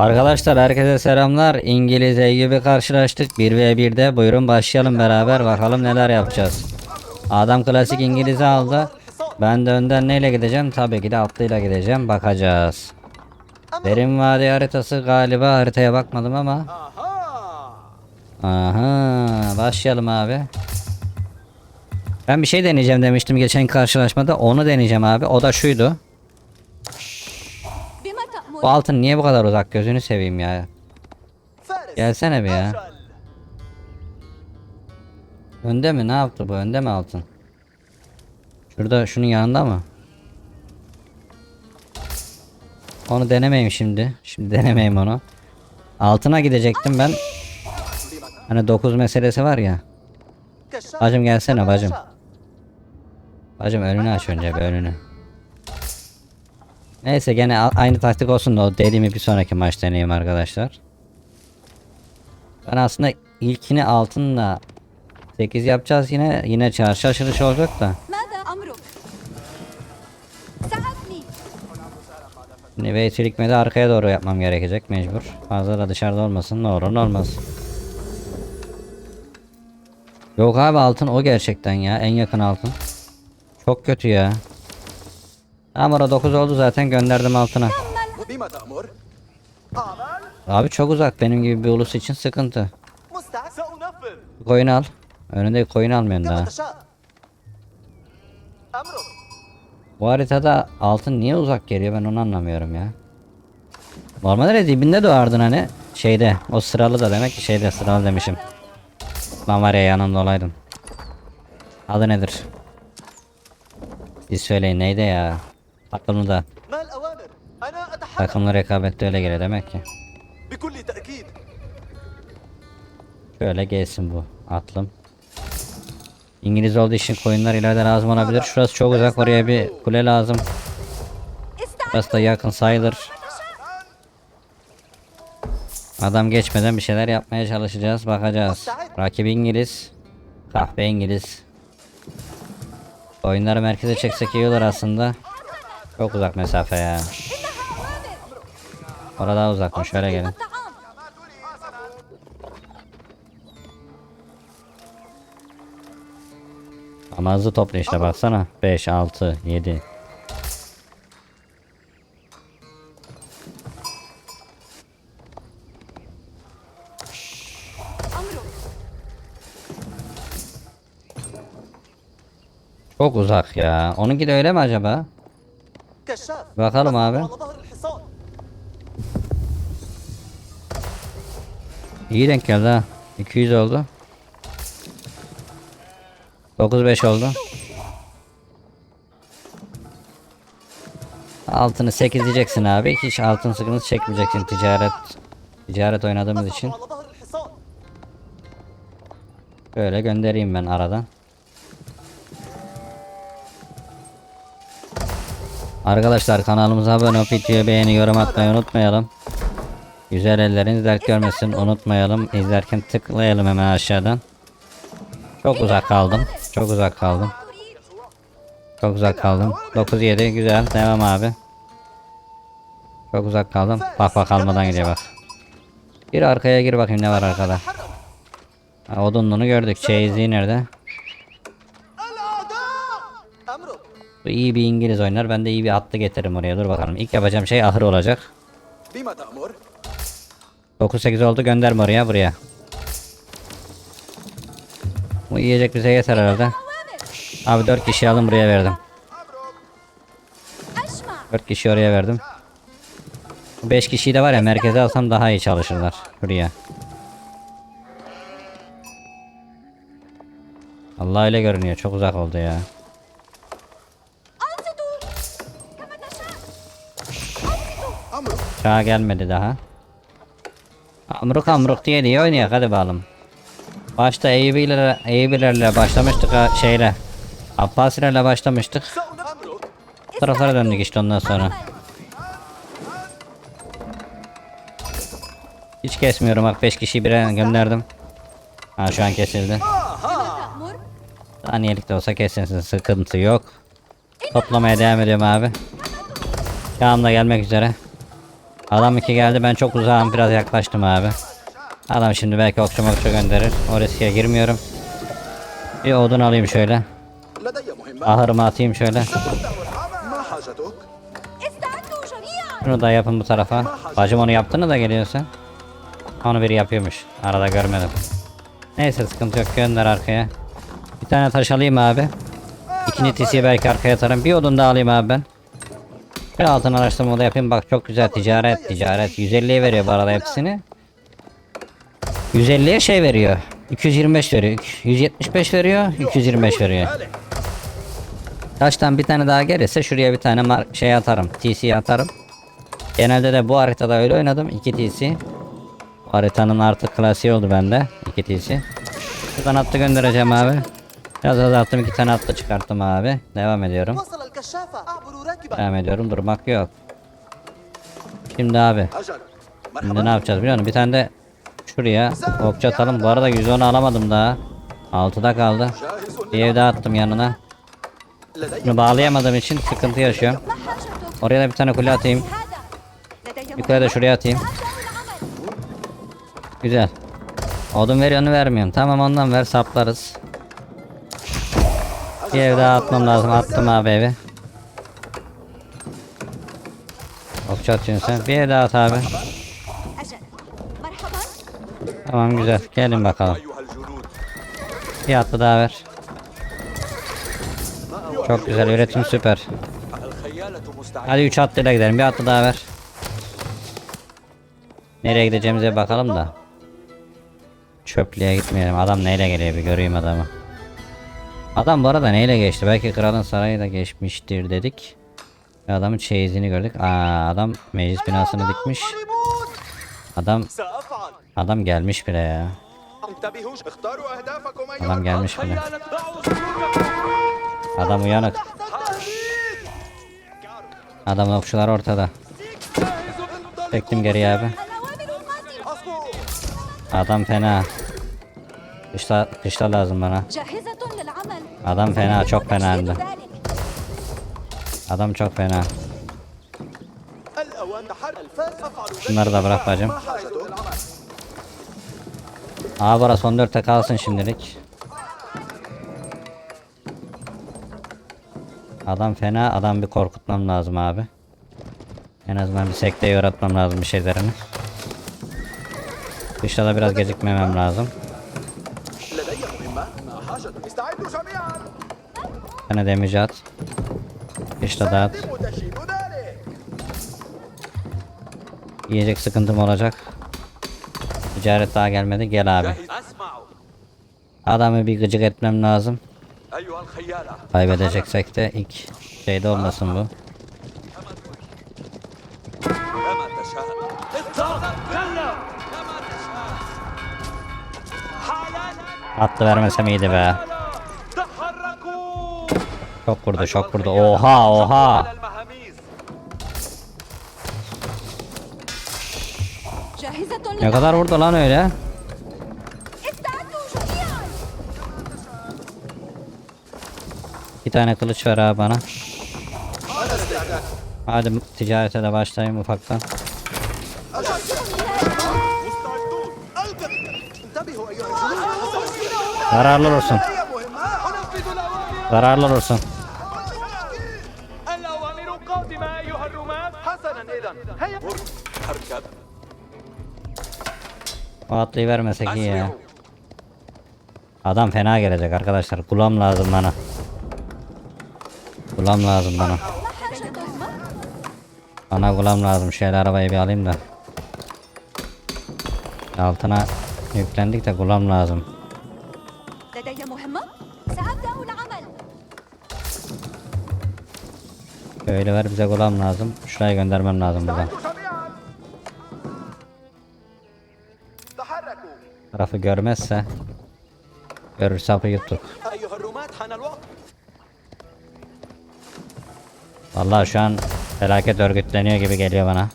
Arkadaşlar herkese selamlar. İngiliz gibi karşılaştık. 1v1'de buyurun başlayalım beraber bakalım neler yapacağız. Adam klasik İngiliz'i aldı. Ben de önden neyle gideceğim? Tabii ki de atlıyla gideceğim. Bakacağız. Derin vadi haritası galiba haritaya bakmadım ama. Aha başlayalım abi. Ben bir şey deneyeceğim demiştim geçen karşılaşmada. Onu deneyeceğim abi. O da şuydu. Bu altın niye bu kadar uzak gözünü seveyim ya. Gelsene bir ya. Önde mi ne yaptı bu önde mi altın? Şurada şunun yanında mı? Onu denemeyim şimdi. Şimdi denemeyim onu. Altına gidecektim ben. Hani 9 meselesi var ya. Bacım gelsene bacım. Bacım önünü aç önce bir önünü. Neyse gene aynı taktik olsun da o dediğimi bir sonraki maç deneyeyim arkadaşlar. Ben aslında ilkini altınla 8 yapacağız yine yine çarşı aşırış olacak da. Şimdi ve silikmede arkaya doğru yapmam gerekecek mecbur. Fazla da dışarıda olmasın ne olur ne olmaz. Yok abi altın o gerçekten ya en yakın altın. Çok kötü ya. Amora 9 oldu zaten gönderdim altına. Abi çok uzak benim gibi bir ulus için sıkıntı. Koyun al. Önünde koyun almıyorum daha. Bu haritada altın niye uzak geliyor ben onu anlamıyorum ya. Normalde dibinde doğardın hani. Şeyde o sıralı da demek ki şeyde sıralı demişim. Ben var ya yanımda olaydım. Adı nedir? Bir söyleyin neydi ya? Aklımı da. Takımlı rekabette öyle gele demek ki. Şöyle gelsin bu atlım. İngiliz olduğu için koyunlar ileriden lazım olabilir. Şurası çok uzak oraya bir kule lazım. Burası da yakın sayılır. Adam geçmeden bir şeyler yapmaya çalışacağız. Bakacağız. Rakibi İngiliz. Kahpe İngiliz. Oyunları merkeze çeksek iyi olur aslında. Çok uzak mesafe ya. Orada uzakmış. Şöyle gelin. Ama hızlı topla işte baksana. 5, 6, 7. Çok uzak ya. Onunki de öyle mi acaba? Bakalım abi. İyi denk geldi ha. 200 oldu. 95 oldu. Altını 8 diyeceksin abi. Hiç altın sıkıntı çekmeyeceksin ticaret. Ticaret oynadığımız için. Böyle göndereyim ben aradan. Arkadaşlar kanalımıza abone olup videoyu beğeni yorum atmayı unutmayalım. Güzel elleriniz dert görmesin unutmayalım. İzlerken tıklayalım hemen aşağıdan. Çok uzak kaldım. Çok uzak kaldım. Çok uzak kaldım. 9-7 güzel devam abi. Çok uzak kaldım. Bak bak almadan gidiyor bak. Gir arkaya gir bakayım ne var arkada. Ha, odunluğunu gördük. Çeyizliği nerede? Bu iyi bir İngiliz oynar. Ben de iyi bir atlı getiririm oraya. Dur bakalım. İlk yapacağım şey ahır olacak. 9-8 oldu. Gönderme oraya buraya. Bu yiyecek bize yeter herhalde. Abi 4 kişi alın buraya verdim. 4 kişi oraya verdim. 5 kişiyi de var ya merkeze alsam daha iyi çalışırlar. Buraya. Allah öyle görünüyor. Çok uzak oldu ya. Çağ gelmedi daha. Amruk amruk diye diye oynayak hadi bakalım. Başta Eyübilerle, Eyübilerle başlamıştık ha, şeyle. Abbasilerle başlamıştık. Taraflara döndük işte ondan sonra. Hiç kesmiyorum bak 5 kişiyi bire gönderdim. Ha şu an kesildi. Saniyelik de olsa kesilsin sıkıntı yok. Toplamaya devam ediyorum abi. Yağımla gelmek üzere. Adam iki geldi ben çok uzağım biraz yaklaştım abi. Adam şimdi belki okçu okçu gönderir. O riske girmiyorum. Bir odun alayım şöyle. Ahırıma atayım şöyle. Şunu da yapın bu tarafa. Bacım onu yaptığını da geliyorsun. Onu biri yapıyormuş. Arada görmedim. Neyse sıkıntı yok gönder arkaya. Bir tane taş alayım abi. İkinci tisiyi belki arkaya atarım. Bir odun da alayım abi ben. Bir altın araştırma da yapayım. Bak çok güzel ticaret ticaret. 150'ye veriyor bu arada hepsini. 150'ye şey veriyor. 225 veriyor. 175 veriyor. 225 veriyor. Taştan bir tane daha gelirse şuraya bir tane şey atarım. TC atarım. Genelde de bu haritada öyle oynadım. 2 TC. Bu haritanın artık klasiği oldu bende. 2 TC. Şuradan attı göndereceğim abi. Biraz azalttım. iki tane attı çıkarttım abi. Devam ediyorum. Devam ediyorum durmak yok. Şimdi abi. Şimdi ne yapacağız biliyor musun? Bir tane de şuraya okça atalım. Bu arada 110 alamadım daha. 6'da kaldı. Bir ev daha attım yanına. Bunu bağlayamadığım için sıkıntı yaşıyorum. Oraya da bir tane kule atayım. Bir kule de şuraya atayım. Güzel. Odun veriyor vermiyorum. Tamam ondan ver saplarız. Bir ev daha atmam lazım. Attım abi evi. Okçu atıyorsun sen. Bir el at abi. Tamam güzel. Gelin bakalım. Bir atlı daha ver. Çok güzel. Üretim süper. Hadi 3 atlıyla gidelim. Bir atlı daha ver. Nereye gideceğimize bakalım da. Çöplüğe gitmeyelim. Adam neyle geliyor bir göreyim adamı. Adam bu arada neyle geçti? Belki kralın sarayı da geçmiştir dedik. Adamın çeyizini gördük. Aa, adam meclis binasını dikmiş. Adam adam gelmiş bile ya. Adam gelmiş bile. Adam uyanık. Adam okçular ortada. Çektim geri abi. Adam fena. Kışla, kışla lazım bana. Adam fena çok fena hem Adam çok fena. Şunları da bırak bacım. Aa bura son 4'te kalsın şimdilik. Adam fena. Adam bir korkutmam lazım abi. En azından bir sekteyi yaratmam lazım bir şeylerini. Dışarıda biraz gecikmemem lazım. Sana damage at işte dağıt. Yiyecek sıkıntım olacak. Ticaret daha gelmedi. Gel abi. Adamı bir gıcık etmem lazım. Kaybedeceksek de ilk şeyde olmasın bu. Attı vermesem iyiydi be. Şok burada şok burada. Oha oha. Ne kadar vurdu lan öyle? Bir tane kılıç ver abi bana. Hadi ticarete de başlayayım ufaktan. Yararlı olsun. Zararlar olsun. O atlayı vermesek iyi ya. Adam fena gelecek arkadaşlar. Kulam lazım bana. Kulam lazım bana. Bana kulam lazım. Şöyle arabayı bir alayım da. Altına yüklendik de kulam lazım. Öyleler bize golam lazım. Şuraya göndermem lazım buradan. Tarafı görmezse görürse hapı yuttuk. Vallahi şu an felaket örgütleniyor gibi geliyor bana.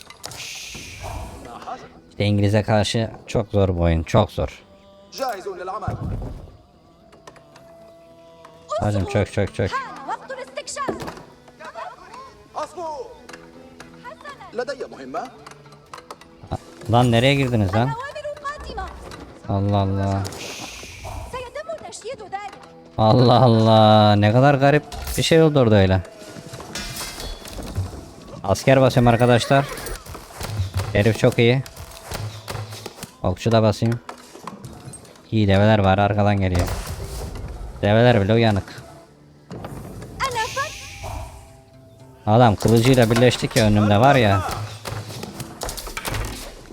İngiliz'e karşı çok zor bu oyun. Çok zor. Hacım çök çök çök. لدي مهمة Lan nereye girdiniz lan? الأوامر قادمة Allah Allah. سيتم تشييد ذلك Allah Allah. Ne kadar garip bir şey oldu orada öyle. Asker basıyorum arkadaşlar. Herif çok iyi. Okçu da basayım. İyi develer var arkadan geliyor. Develer bile uyanık. Adam kılıcıyla birleştik ya önümde var ya.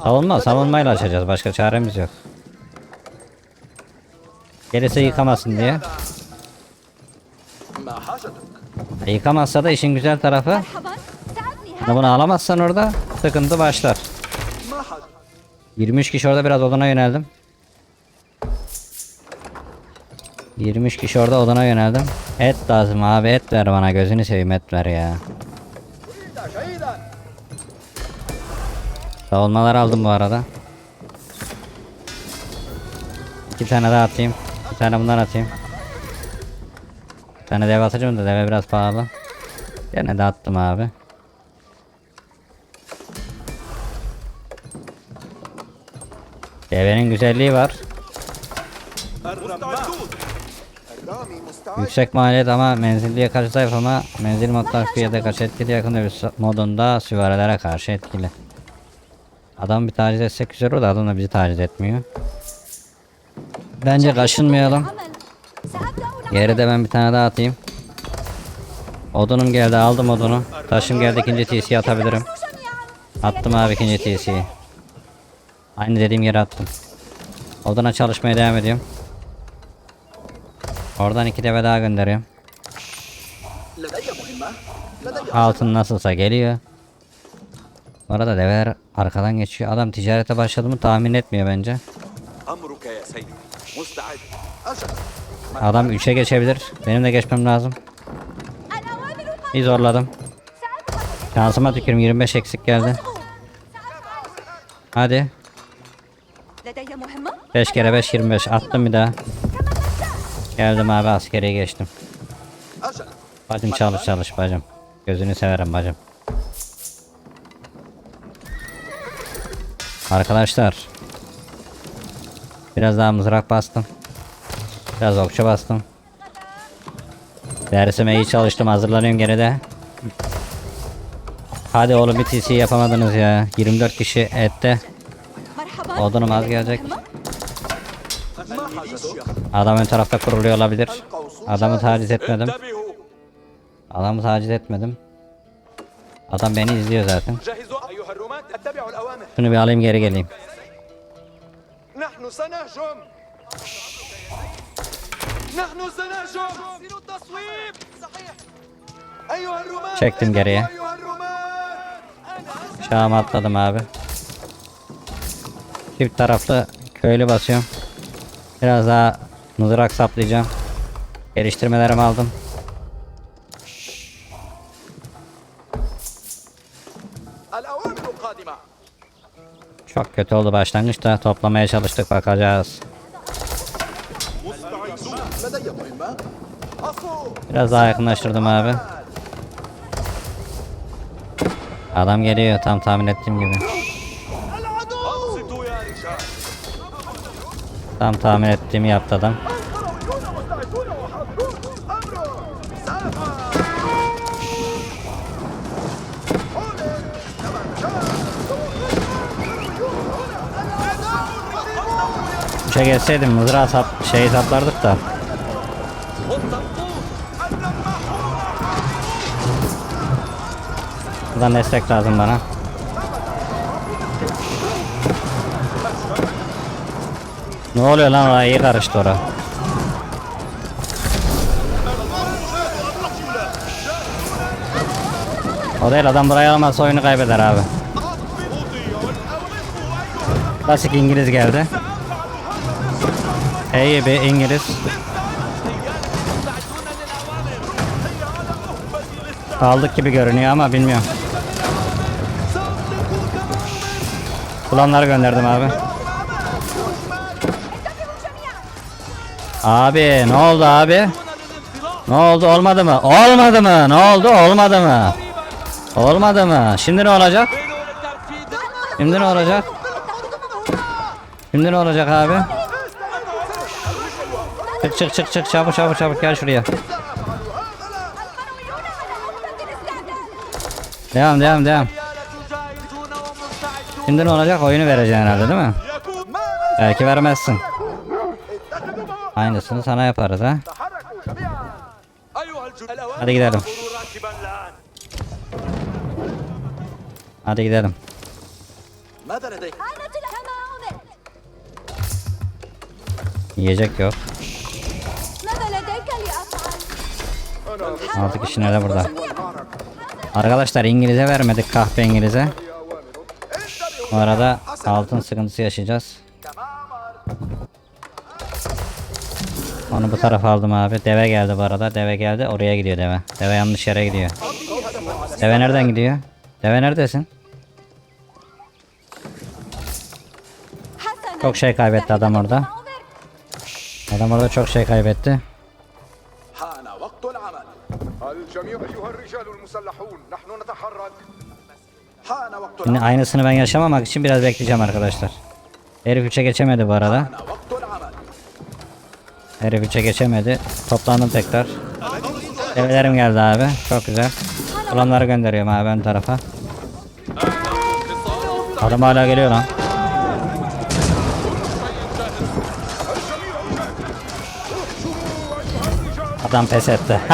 Savunma savunmayla açacağız başka çaremiz yok. Gerisi yıkamasın diye. E, yıkamazsa da işin güzel tarafı. Bunu, bunu alamazsan orada sıkıntı başlar. 23 kişi orada biraz odana yöneldim. 23 kişi orada odana yöneldim. Et lazım abi et ver bana gözünü seveyim et ver ya. Savunmalar aldım bu arada. İki tane daha atayım. Bir tane bundan atayım. Bir tane deve atacağım da deve biraz pahalı. Gene de attım abi. Devenin güzelliği var. Yüksek maliyet ama menzilliye karşı zayıf ama menzil modlar fiyata karşı etkili yakın dövüş modunda süvarilere karşı etkili. Adam bir taciz etsek güzel olur da adam da bizi taciz etmiyor. Bence kaşınmayalım. Yere de ben bir tane daha atayım. Odunum geldi aldım odunu. Taşım geldi ikinci TC'yi atabilirim. Attım abi ikinci TC'yi. Aynı dediğim yere attım. Oduna çalışmaya devam ediyorum. Oradan iki deve daha gönderiyorum. Altın nasılsa geliyor. Bu arada develer arkadan geçiyor. Adam ticarete başladı mı tahmin etmiyor bence. Adam 3'e geçebilir. Benim de geçmem lazım. Bir zorladım. Şansıma tükürüm 25 eksik geldi. Hadi. 5 kere 5 25 attım bir daha. Geldim abi askere geçtim. Bacım çalış çalış bacım. Gözünü severim bacım. Arkadaşlar. Biraz daha mızrak bastım. Biraz okçu bastım. Dersime iyi çalıştım hazırlanıyorum gene de. Hadi oğlum bir TC yapamadınız ya. 24 kişi ette. Odunum az gelecek. Adam ön tarafta kuruluyor olabilir. Adamı taciz etmedim. Adamı taciz etmedim. Adam beni izliyor zaten. Şunu bir alayım geri geleyim. Çektim geriye. Çağım atladım abi. Çift taraflı köylü basıyorum. Biraz daha mızrak saplayacağım. Geliştirmelerimi aldım. Çok kötü oldu başlangıçta. Toplamaya çalıştık bakacağız. Biraz daha yakınlaştırdım abi. Adam geliyor tam tahmin ettiğim gibi. Tam tahmin ettiğimi yaptı adam. Üçe gelseydim mızrağı sap, şey saplardık da. Buradan destek lazım bana. Ne oluyor lan oraya iyi karıştı ora. O değil adam buraya almazsa oyunu kaybeder abi. Klasik İngiliz geldi. İyi bir İngiliz. Kaldık gibi görünüyor ama bilmiyorum. Kullanları gönderdim abi. Abi ne oldu abi? Ne oldu olmadı mı? Olmadı mı? Ne oldu olmadı mı? Olmadı mı? Şimdi ne olacak? Şimdi ne olacak? Şimdi ne olacak abi? Çık çık çık çık çabuk çabuk çabuk gel şuraya. Devam devam devam. Şimdi ne olacak? Oyunu vereceksin herhalde değil mi? Belki vermezsin. Aynısını sana yaparız ha. Hadi gidelim. Hadi gidelim. Yiyecek yok. Artık işin öyle burada. Arkadaşlar İngiliz'e vermedik kahpe İngiliz'e. Bu arada altın sıkıntısı yaşayacağız. Onu bu tarafa aldım abi. Deve geldi bu arada. Deve geldi. Oraya gidiyor deve. Deve yanlış yere gidiyor. Deve nereden gidiyor? Deve neredesin? Çok şey kaybetti adam orada. Adam orada çok şey kaybetti. Şimdi aynısını ben yaşamamak için biraz bekleyeceğim arkadaşlar. Herif 3'e geçemedi bu arada. Herif içe geçemedi. Toplandım tekrar. Develerim geldi abi. Çok güzel. Adamları gönderiyorum abi ön tarafa. Adam hala geliyor lan. Adam pes etti.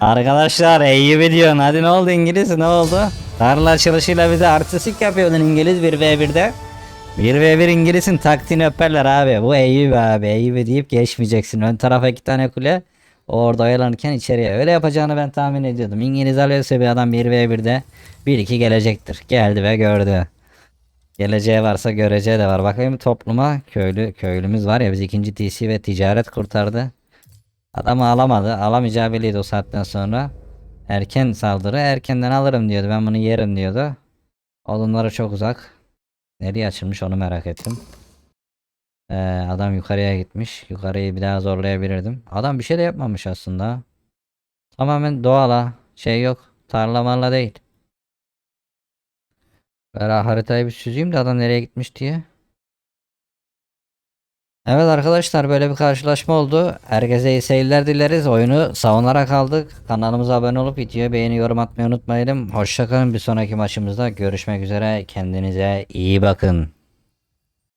Arkadaşlar iyi biliyorsun. Hadi ne oldu İngiliz ne oldu? Tarla açılışıyla bize artistik yapıyordun İngiliz 1v1'de. 1v1 İngiliz'in taktiğini öperler abi. Bu Eyyubi abi. Eyyubi deyip geçmeyeceksin. Ön tarafa iki tane kule. Orada oyalanırken içeriye. Öyle yapacağını ben tahmin ediyordum. İngiliz alıyorsa bir adam 1v1'de 1-2 gelecektir. Geldi ve gördü. Geleceği varsa göreceği de var. Bakayım topluma köylü köylümüz var ya biz ikinci TC ve ticaret kurtardı. Adamı alamadı. Alamayacağı belliydi o saatten sonra. Erken saldırı erkenden alırım diyordu. Ben bunu yerim diyordu. Odunları çok uzak. Nereye açılmış onu merak ettim. Ee, adam yukarıya gitmiş. Yukarıyı bir daha zorlayabilirdim. Adam bir şey de yapmamış aslında. Tamamen doğala. Şey yok. Tarla marla değil. Böyle haritayı bir süzeyim de adam nereye gitmiş diye. Evet arkadaşlar böyle bir karşılaşma oldu. Herkese iyi seyirler dileriz. Oyunu savunarak aldık. Kanalımıza abone olup videoya beğeni yorum atmayı unutmayalım. Hoşçakalın bir sonraki maçımızda görüşmek üzere. Kendinize iyi bakın.